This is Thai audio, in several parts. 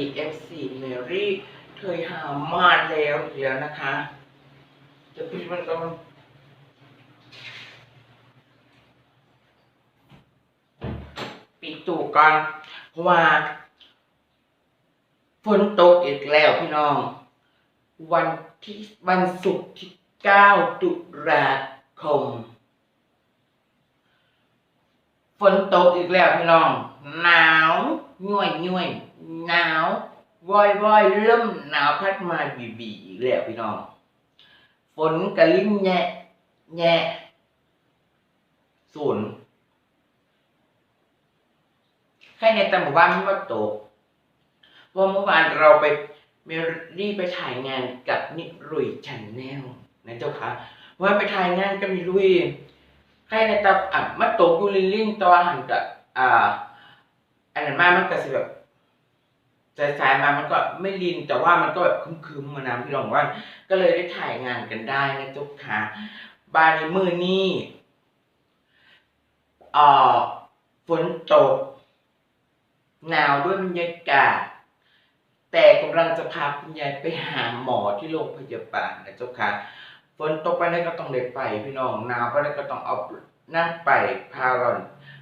ดีเอฟซีเมรี่เคยหามาแล้วอีกแล้วนะคะ จะปิดมันก็มันปิดตู้ก่อนเพราะว่าฝนตกอีกแล้วพี่น้อง วันที่วันศุกร์ที่เก้าตุลาคมฝนตกอีกแล้วพี่น้อง หนาวง่วยง่วย หนาววอยวอยเริ่มหนาวพัดมาบีบีอีกแล้วพี่น้อง ฝนกระลิ้นแยะแยะศูนย์ใครในตำหมู่บ้านไม่ว่าตกเพราเมื่อวานเราไปเมรีไปถ่ายงานกับนิรุยชันแนลนะเจ้าค่ะว่าไปถ่ายงานกับนิรุยใครในตาอะมาตกอยู่ลินลิงตัวหันกับอ่าอันนั้นมามันก็สิแบบ สายๆมามันก็ไม่ลินแต่ว่ามันก็แบบคึมๆมานะพี่รองว่า ก็เลยได้ถ่ายงานกันได้นะจุกค่ะบานในมือนี้อ่าฝนตก หนาวด้วยบรรยากาศ แต่กำลังจะพาคุณยายไปหาหมอที่โรงพยาบาลนะเจ้าค่ะฝนตกไปได้ก็ต้องเด็ไป พี่น้องหนาวไปได้ก็ต้องเอานั่งไปพาก่อน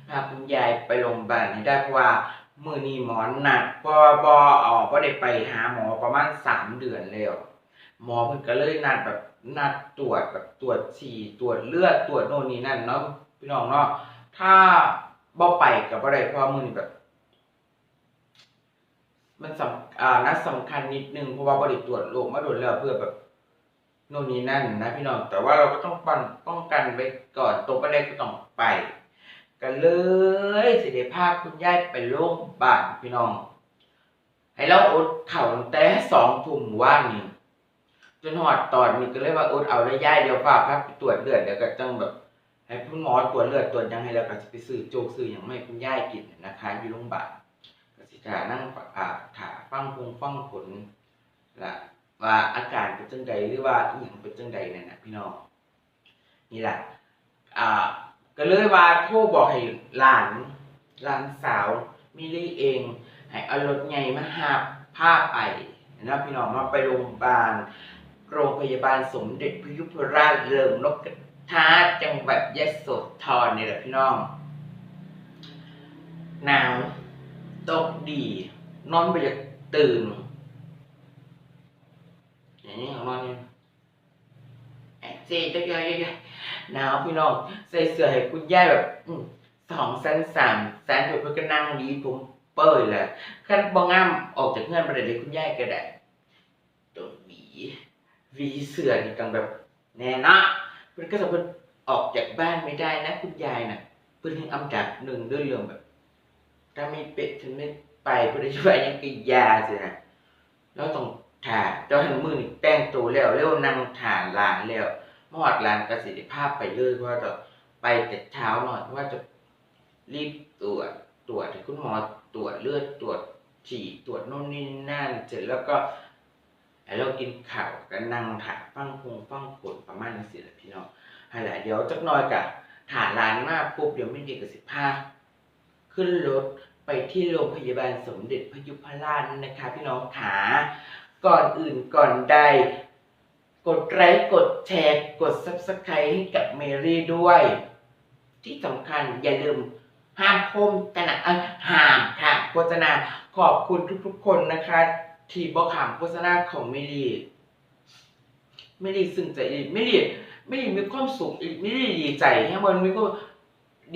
พาคุณยายไปโรงพยาบาลให้ได้เพราะว่า มือนี้หมอหนักบอบอออกก็ได้ไปหาหมอประมาณสามเดือนแล้ว หมอเพิ่นก็เลยนัดแบบนัดตรวจแบบตรวจฉี่ตรวจเลือดตรวจโน่นนี่นั่นเนาะพี่น้องเนาะถ้าบ่ไปกับบ่ได้เพราะมือนี้แบบ มันสำอ่านัดสำคัญนิดนึงเพราะว่าบ่ได้ตรวจโรคมาโดนแล้วเพื่อแบบโน่นนี่นั่นนะพี่น้องแต่ว่าเราก็ต้องป้องป้องกันไว้ก่อนตรงประเด็นก็ต้องไป กันเลยสิเดภาพคุณยายไปโรงพยาบาลพี่น้อง ให้เราอดเข่าตั้งแต่สองทุ่มว่านนี่จนหอดตอนนี้ก็เลยว่าอดเอาได้ย่ายเดี๋ยวฝากพักไปตรวจเลือดเดี๋ยวก็จังแบบ ให้คุณหมอตรวจเลือดตรวจยังให้แล้วก็จะไปซื้อโจกซื้ออย่างไม่คุณย่ายกินนะคะอยู่โรงพยาบาลก็สิถานั่งอ่าถาฟังพงฟังผลละว่าอาการเป็นจังใดหรือว่าอีหยังเป็นจังใดนั่นนะพี่น้องนี่แหละอ่า ก็เลยว่าโทรบอกให้หลานหลานสาวมิลี่เอง ให้เอารถใหญ่มาหาพาไปนะพี่น้องมาไปโรงพยาบาล โรงพยาบาลสมเด็จพยุพราชเริงนกกระทาจังหวัดยะโสธรนี่แหละพี่น้องหนาวตกดี นอนไปอยากตื่นอย่างนี้ของนอนนี่แอะ เจ๊จะเยอะๆหนาวพี่น้องใส่เสื้อให้คุณย่าแบบสองสั้นสามสั้นเพื่อก็นั่งดีผมเปิดเลยขั้นบองอ้ำออกจากเงื่อนประเดี๋ยคุณย่าก็ได้ตัวหวีวีเสื้อนี่กังแบบแน่นะเพื่อนก็จะเพิ่นออกจากบ้านไม่ได้นะ คุณยายน่ะเพื่อนถึงอำจัดหนึ่งด้วยเรื่องแบบถ้าไม่เป็ดถึงไม่ไปเพื่อนจะช่วยยังกินยาสินะแล้วต้องถ่าเจ้าหันมือแต่งตัวแล้วเร็วนั่งถ่าหลานแล้ว มอดลานประสิทธิภาพไปเลยเพราะว่าจะไปแต่เช้าหน่อยว่าจะรีบตรวจตรวจให้คุณหมอตรวจเลือดตรวจฉี่ตรวจโน่นนี่นั่นเสร็จแล้วก็ให้เรากินข้าวกันนั่งถ่ายฟังพงฟังผลประมาณนั้สิแหละพี่น้องให้หลายเดี๋ยวจักน่อยกะถาร้านมากปุ๊บเดี๋ยวไม่ดีกับสิบห้าขึ้นรถไปที่โรงพยาบาลสมเด็จพยุพราชนะคะ พี่น้องขาก่อนอื่นก่อนใด กดไลค์กดแชร์กด subscribe ให้กับเมรี่ด้วย ที่สำคัญอย่าลืมห้ามโฆษณาเอ้ยห้ามค่ะโฆษณาขอบคุณทุกๆคนนะคะ ที่บอกขามโฆษณาของเมรี่เมรี่ซึ้งใจอีเมรี่เมรี่มีความสุขอีกเมรี่ดีใจแค่วันนี้ก็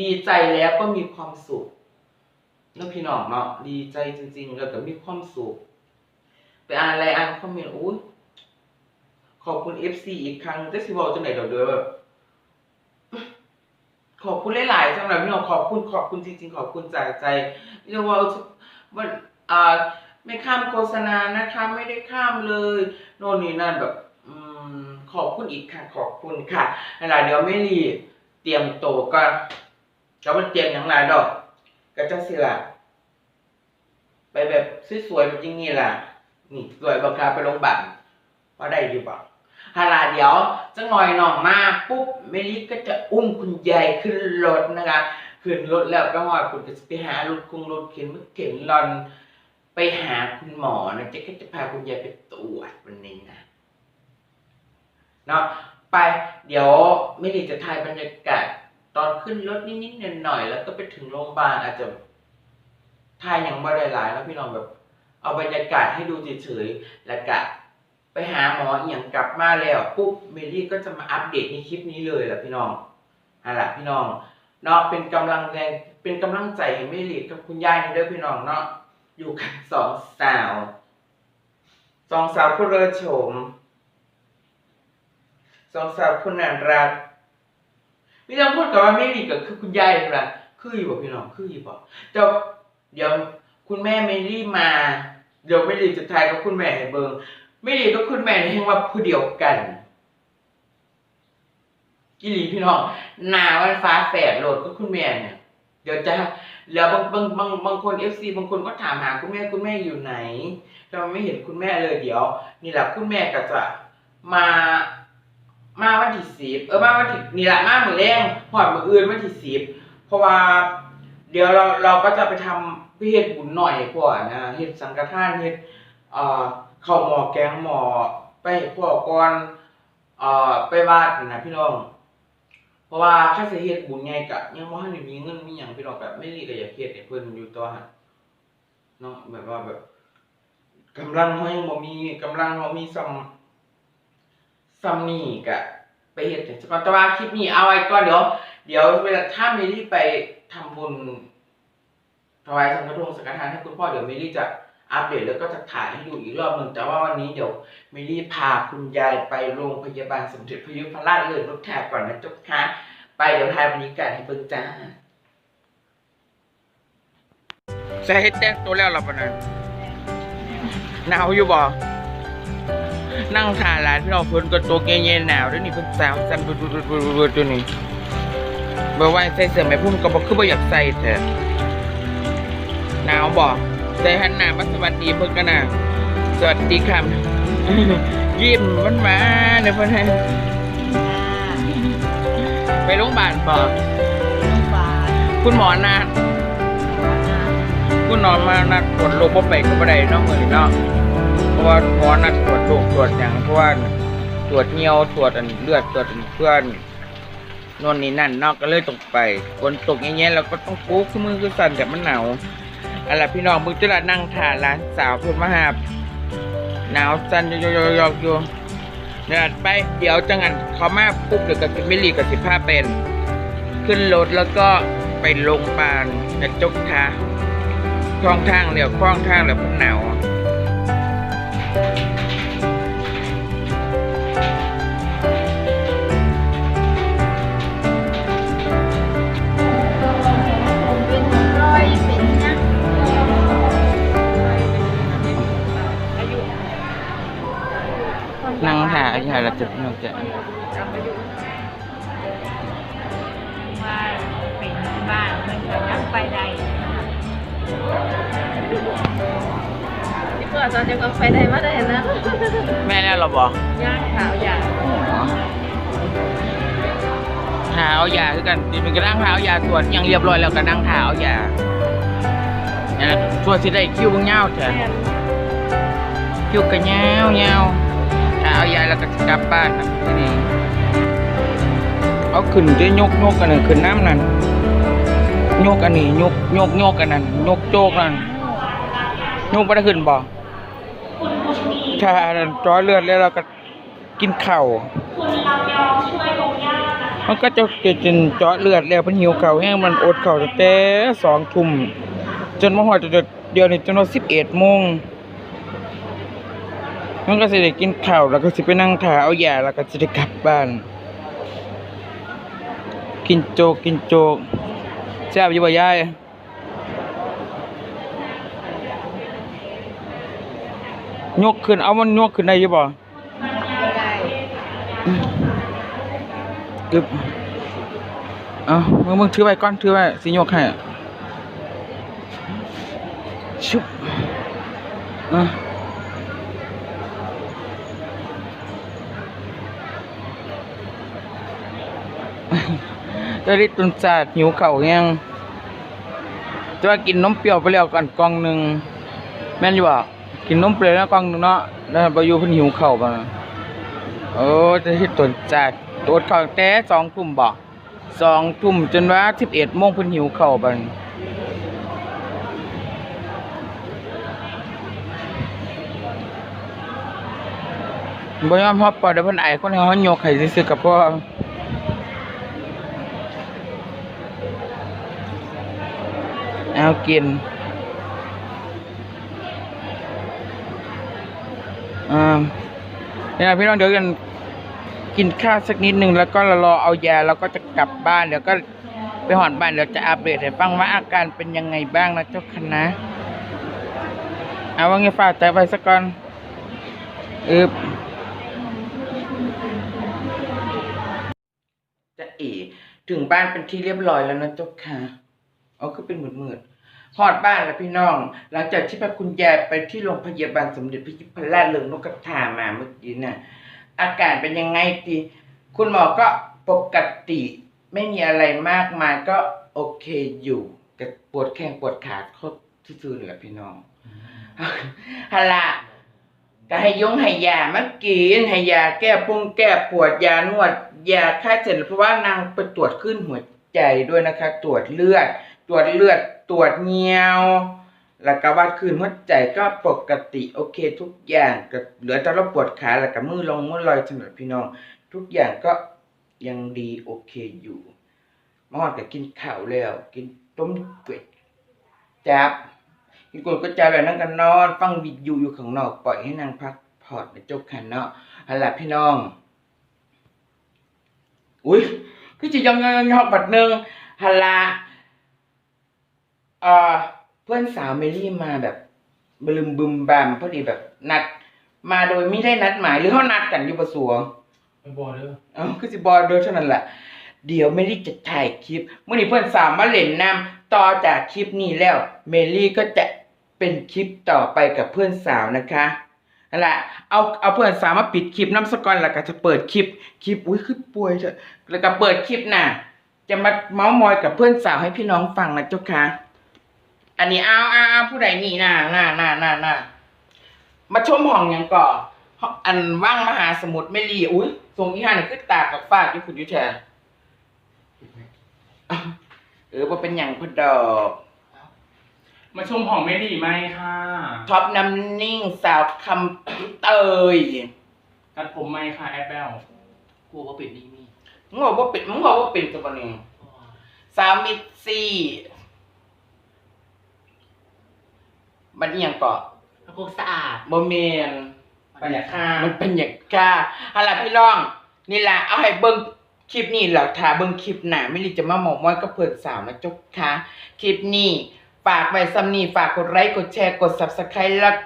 ดีใจแล้วก็มีความสุขแล้วพี่น้องเนาะดีใจจริง ๆ แล้วก็มีความสุขไปอ่านอะไรอ่านคอมเมนต์อุ้ย ขอบคุณ FC อีกครั้งจะสิบอกจังไหนเดี๋ยวเดี๋ยแบบขอบคุณหลายๆสำหรับพี่น้องขอบคุณขอบคุณจริงๆ ขอบคุณจากใจพี่น้องว่าว่าอ่าไม่ข้ามโฆษณานะคะไม่ได้ข้ามเลย โน่นนี่นั่นแบบอืมขอบคุณอีกค่ะ ขอบคุณค่ะหลายเดี๋ยวไม่รีเตรียมโตก็ก็มันเตรียมอย่างไรดอกก็จังสิละไปแบบสวยๆแบบจริงนี่ล่ะนี่สวยบังคับไปโรงพยาบาลว่าได้อยู่เปล่า ฮาลาเดี๋ยวจะงอยหน่องมาปุ๊บเมลิก็จะอุ้มคุณยายขึ้นรถนะคะขึ้นรถแล้วก็หอดคุณก็จะไปหารถคุงรถเข็นรถเข็นรอนไปหาคุณหมอนะเจ๊ก็จะพาคุณยายไปตรวจวันนี้นะเนาะไปเดี๋ยวไม่ได้จะถ่ายบรรยากาศตอนขึ้นรถนิดๆหน่อยๆแล้วก็ไปถึงโรงพยาบาลอาจจะถ่ายอย่างบ่ได้หลายแล้วพี่น้องแบบ เอาบรรยากาศให้ดูเฉยๆแล้วก็ ไปหาหมออหย่างกลับมาแล้วปุ๊บเมลี่ก็จะมาอัปเดตในคลิปนี้เลยแหละพี่น้องอะล่ะพี่น้องเนาะเป็นกำลังแรงเป็นกำลังใจให้เมลี่กับคุณยายนี่ด้อพี่น้องเนาะอยู่กันสองสาวสองสาวผู้เลิศโฉมสองสาวผู้น่ารักพี่น้องพูดกับว่าเมลี่ก็คือคุณยายเลยล่ะคืออยู่บ่พี่น้องคืออยู่บ่เดี๋ยวเดี๋ยวคุณแม่เมลี่มาเดี๋ยวเมลี่จะทายกับคุณแม่ให้เบิง เมลี่กับคุณแม่นี่เรียกว่าผู้เดียวกันกิลีพี่น้องหนาวันฟ้าแฝดโหลดก็คุณแม่เนี่ย เดี๋ยวจะแล้วบางบางบางบางคนเอฟซีบางคนก็ถามหาคุณแม่คุณแม่อยู่ไหนเราไม่เห็นคุณแม่เลยเดี๋ยว นี่แหละคุณแม่ก็จะมามาวันที่สิบเออมาวันที่นี่แหละมาเหมือนแรงหอดมืออื่นวันที่สิบเพราะว่า เดี๋ยวเราเราก็จะไปทำพิเฮ็ดบุญหน่อยพวกนะเฮ็ดสังฆทานเฮ็ดเอ่อ ข้าหมอแกงหมอไปพวกก่อนเอ่อไปวัดนั่นะพี่น้อง เพราะว่าถ้าสิเฮ็ดบุญใหญ่ก็ยังบ่ทันได้มีเงินมีหยังพี่น้องแบบไม่รีก็อยากเฮ็ดให้เพิ่นอยู่ตัวหั่นเนาะแบบว่าแบบกำลังเฮายังบ่มีกำลังเฮามีซ้ำซ้ำนี่ก็ไปเฮ็ดจังซี่ก่อนแต่ว่าคลิปนี้เอาไว้ก่อนเดี๋ยวเดี๋ยวเวลาถ้าเมลี่ไปทำบุญถวายสังฆทานสังฆทานให้คุณพ่อเดี๋ยวเมลี่จะ อัปเดตแล้วก็จะถ่ายให้ดูอีกรอบหนึ่งแต่ว่าวันนี้เดี๋ยวเมลี่พาคุณยายไปโรงพยาบาลสมเด็จพยุพราชเลิศรถแทบก่อนนะจ๊ะคะไปเดี๋ยวถ่ายบรรยากาศให้เบิ่งจ้าใส่ให้แต่งตัวแล้วหรอปะนั้นหนาวอยู่บ่นั่งถ่ายร้านพี่น้องเพิ่นก็ตัวเย็นๆหนาวด้วยนี่เพิ่นสาวสั่นบุดๆๆๆตัวนี้บ่ว่าใส่เสื้อแม่พุ่มก็บ่คือบ่อยากใส่แท้หนาวบ่ ใส่หันหน้ามาสวัสดีเพิ่นกันน่ะสวัสดีครับยิ้มมันมาเด้อเพิ่นให้ไปโรงพยาบาลบ่คุณหมอนัดคุณหมอมานัดตรวจโรคบ่ไปก็บ่ได้เนาะมื้อนี้เนาะเพราะว่าหมอนัดตรวจโรคตรวจหยังเพราะว่าตรวจเหี่ยวตรวจอันเลือดตรวจอันเพื่อนนนนี่นั่นนอกก็เลยตกไปฝนตกอย่างเงี้ยเราก็ต้องปุ๊กขึ้นมือคือสั่นแต่มันหนาว อะไรพี่น้องมึงจะละนั่งถ่านร้านสาวเพื่อนมาหาบหนาวสั่นยอยๆๆอยู่เนี่ยไปเดี๋ยวจังหันเขามาปุ๊บเดี๋ยวกับมิลลี่กับสิบห้าเป็น ขึ้นรถแล้วก็ไปโรงพยาบาลกระจกทางคล้องทางเดี๋ยวคล้องทางแล้วมันหนาว นั่งถ่ายอย่าละจุดนอกจากว่าเป็นบ้านมันก็ยังไปได้ที่ก่อนตอนจะก็ไปได้มาได้นะแม่แล้วเราบอกย่างขาวอย่างหาเอายาคือกันนี่เป็นกระนั่งหาเอายาตรวจยังเรียบร้อยแล้วก็นั่งหาเอายาเนี่ยตรวจสิได้คิวเบิ่งยาวแท้แม่นคิวก็ยาวยาวหา เอายาแล้วก็สิกลับบ้านนะที่นี่เอาขึ้นจะยกยกกันนั่นขึ้นน้ำนั่นยกอันนี้ยกยกยกกันนั่นยกโจกนั่นยกบ่ได้ขึ้นบ่ถ้าอันนั้นจอเลือดแล้วเราก็กินข้าวมันก็จะเกินเจาะเลือดแล้วมันหิวเข่าวแห้งมันอดเข่าวตั้งแต่สองทุ่มจนมาหอดจนเดี๋ยวนี้จนว่าสิบเอ็ดโมง มันก็สิได้กินข้าวแล้วก็สิไปนั่งถ่าเอายาแล้วก็สิได้กลับบ้าน กินโจกกินโจกแซ่บอยู่บ่ยายยกขึ้นเอามันยกขึ้นได้อยู่บ่ได้อึบเอามึงมึงถือไว้ก่อนถือไว้สิยกให้ชุบอะ ตอนนี้ตุนจาดหิวเข่าวยังจะว่ากินนมเปรี้ยวไปแล้วก่อนกล่องหนึ่งแม่นอยู่บ่กินนมเปรี้ยวแล้วกล่องหนึ่งเนาะแล้วบ่อยู่เพิ่นหิวเข้าบ่นะโอ้จะเฮ็ดตนจากตดข้าแต่2ทุ่มบ่2ทุ่มจนว่า11โมงเพิ่นหิวเข้าวบ่นะบ่ยอมฮอบปอดเดี๋ยวเพิ่นไอคนให้เฮาโยกให้ซื่อๆก็พอ เอากินอ่าเนี่ยพี่น้องเดี๋ยวกันกินข้าวสักนิดหนึ่งแล้วก็รอเอายาแล้วก็จะกลับบ้านเดี๋ยวก็ไปหอนบ้านเดี๋ยวจะอัปเดตให้ฟังว่าอาการเป็นยังไงบ้างนะเจ้าคณะเอาว่าไงฝากใจไปสักก่อนอึบจะเอ๋ถึงบ้านเป็นที่เรียบร้อยแล้วนะเจ้าค่ะ อ๋อคือเป็นหมืดๆฮอดบ้านแล้วพี่น้อง หลังจากที่พาคุณยายไปที่โรงพยาบาลสมเด็จพระยุพราชเริงนกกระทามาเมื่อกี้น่ะอาการเป็นยังไงทีคุณหมอก็ปกติไม่มีอะไรมากมายก็โอเคอยู่แต่ปวดแข้งปวดขาครบที่ซื่อๆนี่แหละพี่น้องฮาละก็ให้ยงให้ยามากินให้ยาแก้ปุ้งแก้ปวดยานวดยาฆ่าเจ็บเพราะว่านางไปตรวจขึ้นหัวใจด้วยนะคะ ตรวจเลือด ตรวจเลือดตรวจเงียวแล้วก็วัดขึ้นหัวใจก็ปกติโอเค ทุกอย่างก็เหลือแต่เราปวดขาแล้วก็มือลงมือลอยสำหรับพี่น้อง ทุกอย่างก็ยังดีโอเคอยู่มอดก็กินข้าวแล้ว กินต้มเป็ดจับอีกคนก็จะแบบนั่งกันนอนฟังวิทยุอยู่ข้างนอกปล่อยให้นางพักผ่อนในจบขันเนาะฮัลโหลพี่น้อง อุ้ยคือจะยองยองยองบัดหนึ่งฮัลโหล เอ่อเพื่อนสาวเมลี่มาแบบบลืมบึมบามพอดีแบบนัด มาโดยไม่ได้นัดหมายหรือเขานัดกันอยู่ประสวงไม่บอกเด้อเอ้าคือสิบอลโดยเท่านั้นแหละเดี๋ยวเมลี่จะถ่ายคลิปเมื่อนี้เพื่อนสาวมาเล่นนำต่อจากคลิปนี้แล้ว เมลี่ก็จะเป็นคลิปต่อไปกับเพื่อนสาวนะคะนั่นแหละเอาเอาเพื่อนสาวมาปิดคลิปน้ำสกอนแล้วก็จะเปิดคลิปคลิปอุ้ยคือป่วยเถอะแล้วก็เปิดคลิปน่ะ จะมาเมาส์มอยกับเพื่อนสาวให้พี่น้องฟังนะเจ้าค่ะ อันนี้เอาเอาเอาผู้ใดนี่น่ะน่ะน่ะน่ะน่ะมาชมห้องหยังก่อนห้องอันว่างมหาสมุทรเมลี่อุ้ยทรงที่ห้านี่คือตากกับฟากอยู่คุณอยู่แทนเออว่าเป็นอย่างพอดอกมาชมของไม่ดีไหมค่ะท็อปน้ำนิ่งสาวคำเตยกัดผมไหมค่ะแอปเปิลกลัวว่าเป็นนี่มีมึงบอกว่าเป็นมึงบอกว่าเป็นตัวนี้สาวมิดซี่ มันเอียงเกาะพระโคกสะอาดโมเมนบรรยากาศมันเป็นอย่างกล้าอะไรพี่น้อง นี่แหละเอาให้เบิ้งคลิปนี้หลักฐานเบิ้งคลิปหนาไม่รีจะมาหมองมอยก็เปิดสาวนะจุกค่ะคลิปนี้ฝากไว้ซ้ำนี้ฝากกดไลค์กดแชร์กด subscribe แล้ว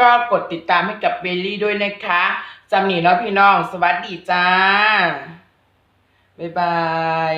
ก็กดติดตามให้กับเบลลี่ด้วยนะคะซ้ำนี้เนาะพี่น้อง สวัสดีจ้า บ๊ายบาย